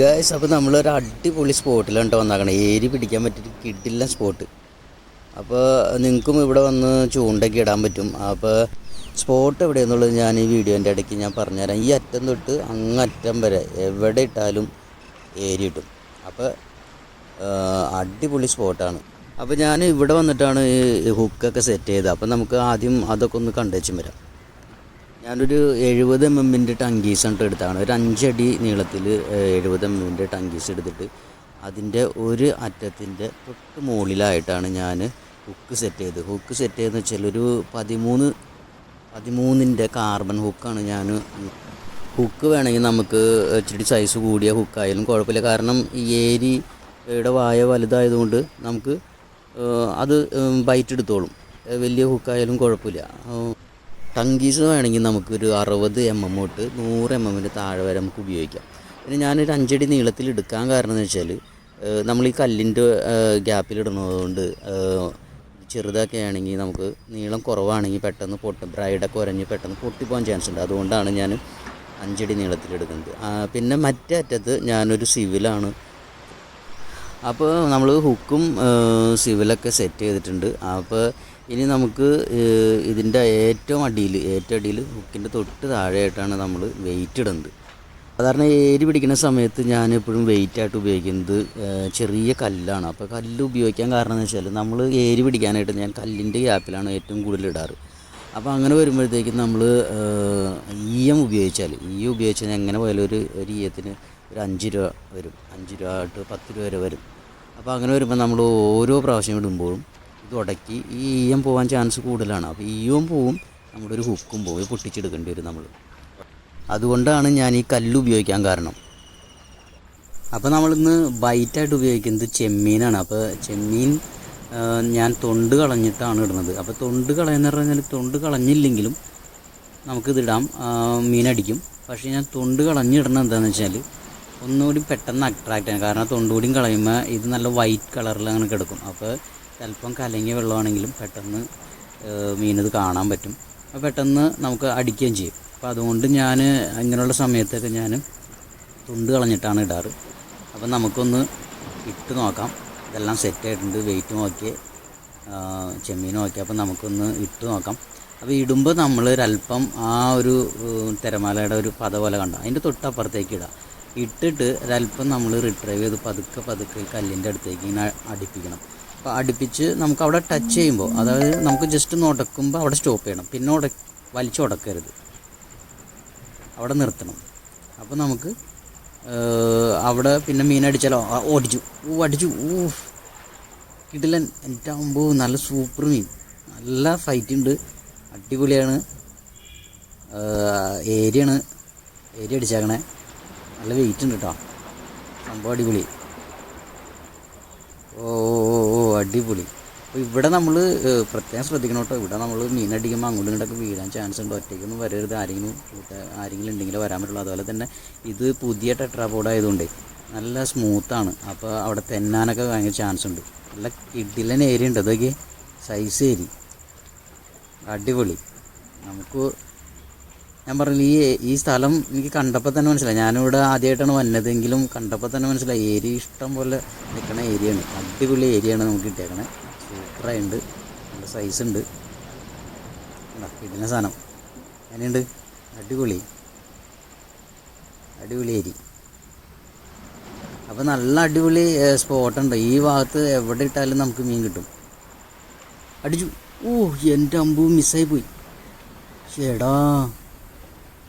Guys അപ്പോൾ നമ്മളൊരു അടിപൊളി സ്പോട്ടിലാണ് കേട്ടോ ഏരി പിടിക്കാൻ പറ്റിയ കിട്ടില്ല സ്പോട്ട്. അപ്പോൾ നിങ്ങൾക്കും ഇവിടെ വന്ന് ചൂണ്ടൊക്കെ ഇടാൻ പറ്റും. അപ്പോൾ സ്പോട്ട് എവിടെയെന്നുള്ളത് ഞാൻ ഈ വീഡിയോന്റെ ഇടയ്ക്ക് ഞാൻ പറഞ്ഞുതരാം. ഈ അറ്റം തൊട്ട് അങ്ങറ്റം വരെ എവിടെ ഇട്ടാലും ഏരി ഇട്ടും അപ്പോൾ അടിപൊളി സ്പോട്ടാണ്. അപ്പോൾ ഞാൻ ഇവിടെ വന്നിട്ടാണ് ഈ ഹുക്കൊക്കെ സെറ്റ് ചെയ്തത്. അപ്പോൾ നമുക്ക് ആദ്യം അതൊക്കെ ഒന്ന് കണ്ടുവച്ചും വരാം. ഞാനൊരു എഴുപത് എം എമ്മിന്റെ ടങ്കീസ് ആണ് എടുത്താണ് ഒരു അഞ്ചടി നീളത്തിൽ എഴുപത് എം എമ്മിന്റെ ടങ്കീസ് എടുത്തിട്ട് അതിന്റെ ഒരു അറ്റത്തിന്റെ തൊട്ട് മുകളിലായിട്ടാണ് ഞാൻ ഹുക്ക് സെറ്റ് ചെയ്തത്. ഹുക്ക് സെറ്റ് ചെയ്തെന്ന് വെച്ചാൽ ഒരു പതിമൂന്ന് പതിമൂന്നിന്റെ കാർബൺ ഹുക്കാണ് ഞാൻ ഹുക്ക് വേണമെങ്കിൽ നമുക്ക് ഇച്ചിരി സൈസ് കൂടിയ ഹുക്കായാലും കുഴപ്പമില്ല. കാരണം ഈ ഏരിയുടെ വായ വലുതായതുകൊണ്ട് നമുക്ക് അത് ബൈറ്റ് എടുത്തോളും. വലിയ ഹുക്കായാലും കുഴപ്പമില്ല. ടങ്കീസ് വേണമെങ്കിൽ നമുക്കൊരു അറുപത് എം എം തൊട്ട് നൂറ് എം എമ്മിന്റെ താഴെ വരെ നമുക്ക് ഉപയോഗിക്കാം. പിന്നെ ഞാനൊരു അഞ്ചടി നീളത്തിൽ എടുക്കാൻ കാരണം എന്ന് വെച്ചാൽ നമ്മൾ ഈ കല്ലിന്റെ ഗ്യാപ്പിലിടുന്നതുകൊണ്ട് ചെറുതൊക്കെ ആണെങ്കിൽ നമുക്ക് നീളം കുറവാണെങ്കിൽ പെട്ടെന്ന് പൊട്ട് ബ്രൈഡൊക്കെ ഉരഞ്ഞ് പെട്ടെന്ന് പൊട്ടിപ്പോകാൻ ചാൻസ് ഉണ്ട്. അതുകൊണ്ടാണ് ഞാൻ അഞ്ചടി ആ, പിന്നെ മറ്റേ അറ്റത്ത് ഞാനൊരു സിവിലാണ് അപ്പോൾ നമ്മൾ ഹുക്കും സിവിലൊക്കെ സെറ്റ് ചെയ്തിട്ടുണ്ട്. അപ്പോൾ ഇനി നമുക്ക് ഇതിന്റെ ഏറ്റവും അടിയിൽ ഏറ്റവും അടിയിൽ ഹുക്കിന്റെ തൊട്ട് താഴെയായിട്ടാണ് നമ്മൾ വെയിറ്റ് ഇടുന്നത് സാധാരണ ഏരി പിടിക്കുന്ന സമയത്ത് ഞാൻ എപ്പോഴും വെയിറ്റായിട്ട് ഉപയോഗിക്കുന്നത് ചെറിയ കല്ലാണ്. അപ്പോൾ കല്ല് ഉപയോഗിക്കാൻ കാരണം എന്ന് വെച്ചാൽ നമ്മൾ ഏരി പിടിക്കാനായിട്ട് ഞാൻ കല്ലിന്റെ ഗ്യാപ്പിലാണ് ഏറ്റവും കൂടുതൽ ഇടാറ്. അപ്പോൾ അങ്ങനെ വരുമ്പോഴത്തേക്കും നമ്മൾ ഈയം ഉപയോഗിച്ചാൽ ഈ ഉപയോഗിച്ചാൽ എങ്ങനെ പോയാലും ഒരു ഒരു ഈയത്തിന് ഒരു അഞ്ച് രൂപ വരും. അഞ്ച് രൂപ തൊട്ട് പത്ത് രൂപ വരെ വരും. അപ്പോൾ അങ്ങനെ വരുമ്പോൾ നമ്മൾ ഓരോ പ്രാവശ്യം ഇടുമ്പോഴും ഇത് ഉടക്കി ഈ ഈയം പോകാൻ ചാൻസ് കൂടുതലാണ്. അപ്പോൾ ഈയവും പോവും നമ്മുടെ ഒരു ഹുക്കും പോവും പൊട്ടിച്ചെടുക്കേണ്ടി വരും നമ്മൾ. അതുകൊണ്ടാണ് ഞാൻ ഈ കല്ല് ഉപയോഗിക്കാൻ കാരണം. അപ്പോൾ നമ്മളിന്ന് ബൈറ്റായിട്ട് ഉപയോഗിക്കുന്നത് ചെമ്മീനാണ്. അപ്പോൾ ചെമ്മീൻ ഞാൻ തൊണ്ട് കളഞ്ഞിട്ടാണ് ഇടുന്നത്. അപ്പോൾ തൊണ്ട് കളയെന്ന് പറഞ്ഞാൽ തൊണ്ട് കളഞ്ഞില്ലെങ്കിലും നമുക്കിതിടാം. മീനടിക്കും. പക്ഷേ ഞാൻ തൊണ്ട് കളഞ്ഞിടണം എന്താണെന്ന് വെച്ചാൽ ഒന്നുകൂടി പെട്ടെന്ന് അട്രാക്റ്റ് ആണ് കാരണം തൊണ്ടുകൂടിയും കളയുമ്പോൾ ഇത് നല്ല വൈറ്റ് കളറിൽ അങ്ങനെ കിടക്കും. അപ്പോൾ ചിലപ്പം കലങ്ങിയ വെള്ളമാണെങ്കിലും പെട്ടെന്ന് മീനത് കാണാൻ പറ്റും. അപ്പോൾ പെട്ടെന്ന് നമുക്ക് അടിക്കുകയും ചെയ്യും. അപ്പോൾ അതുകൊണ്ട് ഞാൻ ഇങ്ങനെയുള്ള സമയത്തൊക്കെ ഞാൻ തുണ്ട് കളഞ്ഞിട്ടാണ് ഇടാറ്. അപ്പം നമുക്കൊന്ന് ഇട്ട് നോക്കാം. ഇതെല്ലാം സെറ്റ് ആയിട്ടുണ്ട്. വെയിറ്റ് നോക്കിയേ ചെമ്മീൻ നോക്കി അപ്പം നമുക്കൊന്ന് ഇട്ട് നോക്കാം. അപ്പോൾ ഇടുമ്പോൾ നമ്മൾ ഒരല്പം ആ ഒരു തിരമാലയുടെ ഒരു പത പോലെ കണ്ട? അതിന്റെ തൊട്ടപ്പുറത്തേക്ക് ഇടാം. ഇട്ടിട്ട് ഒരല്പം നമ്മൾ റിട്രൈവ് ചെയ്ത് പതുക്കെ പതുക്കെ കല്ലിന്റെ അടുത്തേക്ക് ഇങ്ങനെ അടുപ്പിക്കണം. അപ്പോൾ അടുപ്പിച്ച് നമുക്ക് അവിടെ ടച്ച് ചെയ്യുമ്പോൾ അതായത് നമുക്ക് ജസ്റ്റ് ഒന്ന് ഉടക്കുമ്പോൾ അവിടെ സ്റ്റോപ്പ് ചെയ്യണം. പിന്നെ ഉട വലിച്ചു ഉടക്കരുത്. അവിടെ നിർത്തണം. അപ്പോൾ നമുക്ക് അവിടെ പിന്നെ മീൻ അടിച്ചാലോ? ഓടിച്ചു ഊ അടിച്ചു. ഊ. കിടിലൻ. എന്റെ അമ്പോ നല്ല സൂപ്പർ മീൻ. നല്ല ഫൈറ്റ് ഉണ്ട് അടിപൊളിയാണ്. ഏരിയാണ്. ഏരിയ അടിച്ചേക്കണേ. നല്ല വെയിറ്റ് ഉണ്ട് കേട്ടോ സംഭവം അടിപൊളി. ഓ ഓ, ഓ അടിപൊളി. അപ്പോൾ ഇവിടെ നമ്മൾ പ്രത്യേകം ശ്രദ്ധിക്കണം കേട്ടോ ഇവിടെ നമ്മൾ മീനടിക്കുമ്പോൾ അങ്ങോട്ടും ഇങ്ങോട്ടൊക്കെ വീഴാൻ ചാൻസ് ഉണ്ട്. ഒറ്റയ്ക്കൊന്നും വരരുത്. ആരെങ്കിലും ആരെങ്കിലും ഉണ്ടെങ്കിലേ വരാൻ പറ്റുള്ളൂ. അതുപോലെ തന്നെ ഇത് പുതിയ ടെട്രാബോർഡ് ആയതുകൊണ്ട് നല്ല സ്മൂത്താണ് അപ്പോൾ അവിടെ തെന്നാനൊക്കെ ഭയങ്കര ചാൻസ് ഉണ്ട്. നല്ല കിഡിലൻ ഏരിയ ഉണ്ട്. അതൊക്കെ സൈസ് ഏരി. അടിപൊളി. നമുക്ക് ഞാൻ പറഞ്ഞില്ല ഈ ഈ സ്ഥലം എനിക്ക് കണ്ടപ്പോൾ തന്നെ മനസ്സിലായി. ഞാനിവിടെ ആദ്യമായിട്ടാണ് വന്നതെങ്കിലും കണ്ടപ്പോൾ തന്നെ മനസ്സിലായി. ഏരിയ ഇഷ്ടം പോലെ നിൽക്കുന്ന ഏരിയയാണ് അടിപൊളി ഏരിയയാണ് നമുക്ക് കിട്ടിയേക്കണേ. സൂപ്പറായുണ്ട് നല്ല സൈസ് ഉണ്ട് ഇതിന്റെ സാധനം. അങ്ങനെയുണ്ട് അടിപൊളി. അടിപൊളി ഏരി. അപ്പോൾ നല്ല അടിപൊളി സ്പോട്ടുണ്ട് ഈ ഭാഗത്ത് എവിടെ ഇട്ടാലും നമുക്ക് മീൻ കിട്ടും. അടിച്ചു. ഓ എന്റെ അമ്പു മിസ്സായി പോയി. ചേടാ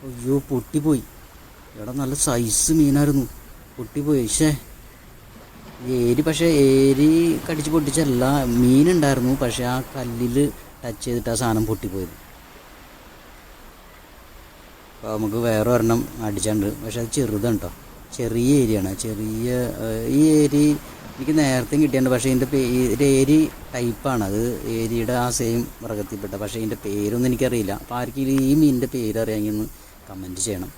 അയ്യോ പൊട്ടിപ്പോയി. എടാ നല്ല സൈസ് മീനായിരുന്നു. പൊട്ടിപ്പോയി പക്ഷേ ഏരി പക്ഷേ ഏരി കടിച്ച് പൊട്ടിച്ചല്ല മീനുണ്ടായിരുന്നു പക്ഷേ ആ കല്ലിൽ ടച്ച് ചെയ്തിട്ട് ആ സാധനം പൊട്ടിപ്പോയത്. അപ്പോൾ നമുക്ക് വേറെ ഒരെണ്ണം അടിച്ചുണ്ട് പക്ഷെ അത് ചെറുതാണ് കേട്ടോ ചെറിയ ഏരിയയാണ് ചെറിയ ഈ ഏരി എനിക്ക് നേരത്തെ കിട്ടിയിട്ടുണ്ട് പക്ഷേ ഇതിന്റെ പേ ഇതിന്റെ ഏരി ടൈപ്പാണ് അത് ഏരിയുടെ ആ സെയിം മൃഗത്തിൽപ്പെട്ട പക്ഷേ ഇതിന്റെ പേരൊന്നും എനിക്കറിയില്ല. അപ്പോൾ ആർക്കെങ്കിലും ഈ മീനിന്റെ പേര് അറിയാമെങ്കിൽ ഒന്ന് കമന്റ് ചെയ്യണം.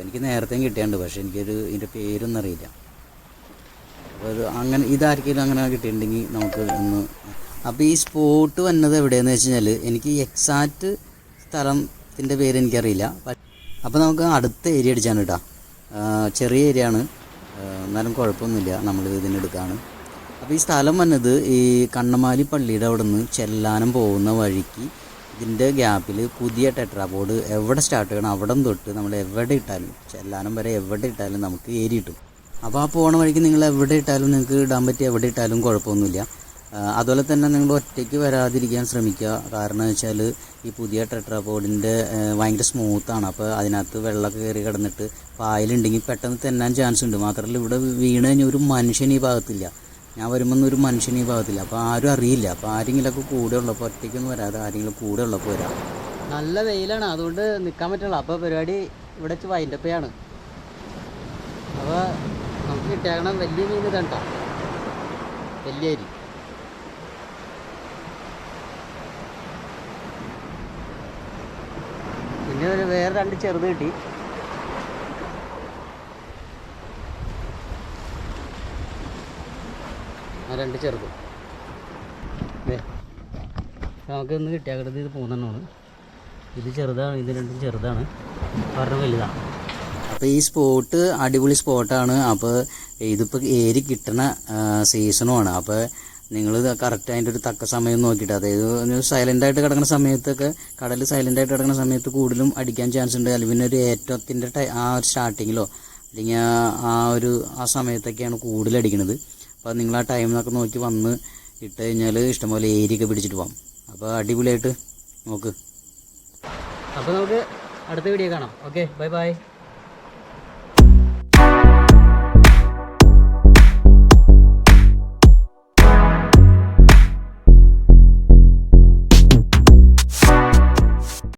എനിക്ക് നേരത്തെയും കിട്ടിയിട്ടുണ്ട് പക്ഷേ എനിക്കൊരു ഇതിന്റെ പേരൊന്നും അറിയില്ല. അപ്പോൾ ഒരു അങ്ങനെ ഇതാർക്കെങ്കിലും അങ്ങനെ കിട്ടിയിട്ടുണ്ടെങ്കിൽ നമുക്ക് ഒന്ന് അപ്പോൾ ഈ സ്പോട്ട് വന്നത് എവിടെയെന്ന് വെച്ച് കഴിഞ്ഞാൽ എനിക്ക് എക്സാക്റ്റ് സ്ഥലത്തിന്റെ പേര് എനിക്കറിയില്ല. അപ്പോൾ നമുക്ക് അടുത്ത ഏരിയ അടിച്ചാണ് കേട്ടോ. ചെറിയ ഏരിയ ആണ്. എന്നാലും കുഴപ്പമൊന്നുമില്ല. നമ്മൾ ഇതിനെടുക്കാണ് അപ്പോൾ ഈ സ്ഥലം വന്നത് ഈ കണ്ണമാലി പള്ളിയുടെ അവിടെ നിന്ന് ചെല്ലാനം പോകുന്ന വഴിക്ക് ഇതിന്റെ ഗ്യാപ്പിൽ പുതിയ ടെട്രാ ബോർഡ് എവിടെ സ്റ്റാർട്ട് ചെയ്യണം അവിടെ തൊട്ട് നമ്മൾ എവിടെ ഇട്ടാലും ചെല്ലാനം വരെ എവിടെ ഇട്ടാലും നമുക്ക് ഏരി കിട്ടും. അപ്പോൾ ആ പോണ വഴിക്ക് നിങ്ങൾ എവിടെ ഇട്ടാലും നിങ്ങൾക്ക് ഇടാൻ പറ്റിയ എവിടെ ഇട്ടാലും കുഴപ്പമൊന്നുമില്ല. അതുപോലെ തന്നെ നിങ്ങൾ ഒറ്റയ്ക്ക് വരാതിരിക്കാൻ ശ്രമിക്കുക. കാരണം വെച്ചാൽ ഈ പുതിയ ടെട്രാ ബോർഡിന്റെ ഭയങ്കര സ്മൂത്താണ് അപ്പോൾ അതിനകത്ത് വെള്ളമൊക്കെ കയറി കിടന്നിട്ട് പായലുണ്ടെങ്കിൽ പെട്ടെന്ന് തെന്നാൻ ചാൻസ് ഉണ്ട്. മാത്രമല്ല ഇവിടെ വീണ് കഴിഞ്ഞാൽ ഒരു മനുഷ്യൻ ഈ ഭാഗത്തില്ല. ഞാൻ വരുമ്പോൾ ഒരു മനുഷ്യൻ ഈ ഭാഗത്തില്ല. അപ്പോൾ ആരും അറിയില്ല. അപ്പോൾ ആരെങ്കിലുമൊക്കെ കൂടെ ഉള്ളപ്പോൾ ഒറ്റയ്ക്കൊന്നും വരാതെ ആരെങ്കിലും കൂടെ ഉള്ളപ്പോൾ വരാം. നല്ല വെയിലാണ്. അതുകൊണ്ട് നിൽക്കാൻ പറ്റില്ല അപ്പോൾ പരിപാടി ഇവിടെ വെച്ച് വൈൻഡപ്പയാണ് അപ്പോൾ നമുക്ക് കിട്ടിയാക്കണം വലിയ മീൻ കണ്ടോ വലിയ അരി. പിന്നെ ഒരു വേറെ രണ്ട് ചെറുത് കിട്ടി. രണ്ട് ചെറുത്. നമുക്ക് ഇന്ന് കിട്ടിയാക്കടത് ഇത് പോകുന്നതാണ് ഇത് ചെറുതാണ് ഇത് രണ്ടും ചെറുതാണ്. പറഞ്ഞ വലുതാണ്. അപ്പോൾ ഈ സ്പോട്ട് അടിപൊളി സ്പോട്ടാണ് അപ്പോൾ ഇതിപ്പോൾ ഏരി കിട്ടണ സീസണുമാണ് അപ്പോൾ നിങ്ങൾ കറക്റ്റ് അതിന്റെ ഒരു തക്ക സമയം നോക്കിയിട്ട് അതായത് സൈലന്റ് ആയിട്ട് കിടക്കുന്ന സമയത്തൊക്കെ കടൽ സൈലന്റ് ആയിട്ട് കിടക്കുന്ന സമയത്ത് കൂടുതലും അടിക്കാൻ ചാൻസ് ഉണ്ട്. അല്ലെങ്കിൽ പിന്നെ ഒരു ഏറ്റത്തിന്റെ ആ ഒരു സ്റ്റാർട്ടിങ്ങിലോ അല്ലെങ്കിൽ ആ- ഒരു ആ സമയത്തൊക്കെയാണ് കൂടുതൽ അടിക്കുന്നത് അപ്പോൾ നിങ്ങൾ ആ ടൈമിനൊക്കെ നോക്കി വന്ന് ഇട്ട് കഴിഞ്ഞാൽ ഇഷ്ടംപോലെ ഏരിയൊക്കെ പിടിച്ചിട്ട് പോകാം അപ്പോൾ അടിപൊളിയായിട്ട് നോക്ക്. അപ്പോൾ നമുക്ക് അടുത്ത വീഡിയോ കാണാം. Okay bye bye